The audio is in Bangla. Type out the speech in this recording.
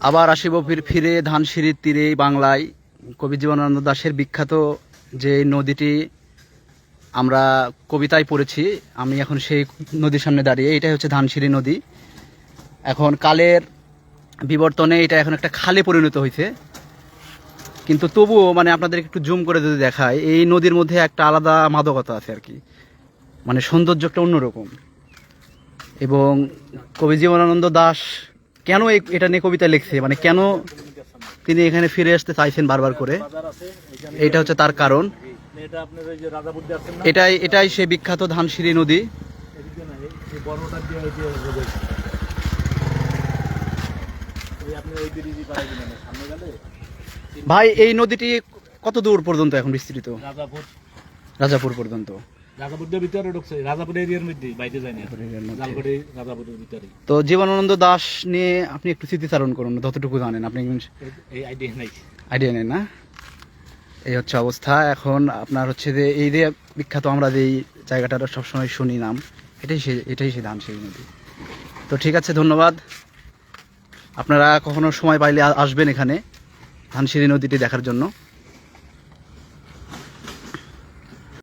আবার আসিব ফির ধানসিঁড়ির তীরে বাংলায়। কবি জীবনানন্দ দাশের বিখ্যাত যে নদীটি আমরা কবিতায় পড়েছি, আমি এখন সেই নদীর সামনে দাঁড়িয়ে, এটাই হচ্ছে ধানসিঁড়ি নদী। এখন কালের বিবর্তনে এটা এখন একটা খালে পরিণত হয়েছে কিন্তু তবুও মানে আপনাদের একটু জুম করে যদি দেখায় এই নদীর মধ্যে একটা আলাদা মাদকতা আছে আর কি। মানে সৌন্দর্য একটা অন্যরকম। এবং কবি জীবনানন্দ দাস কেন এটা নিয়ে কবিতা লিখছে? মানে কেন তিনি এখানে ফিরে আসতে চাইছেন বারবার করে? এইটা হচ্ছে তার কারণ। এটা এটাই এটাই সে বিখ্যাত ধানসিঁড়ি নদী। ভাই এই নদীটি কত দূর পর্যন্ত এখন বিস্তৃত? রাজাপুর। রাজাপুর পর্যন্ত। রাজাপুর দিয়ে ভিতরে ঢুকছে রাজাপুর এরিয়ার মধ্যে বাইরে যায় না লালগড়ে রাজাপুরের ভিতরে তো জীবনানন্দ দাস নিয়ে আপনি একটু স্মৃতিচারণ করুন যতটুকু জানেন আপনি এই- আইডিয়া নাই। আইডিয়া নেন না? এই হচ্ছে অবস্থা। এখন আপনার হচ্ছে যে এই যে বিখ্যাত আমরা যে এই জায়গাটা সবসময় শুনি নাম এটাই সে এটাই সে ধানসিঁড়ি নদী। তো ঠিক আছে ধন্যবাদ। আপনারা কখনো সময় পাইলে আসবেন এখানে ধানসিঁড়ি নদীটি দেখার জন্য।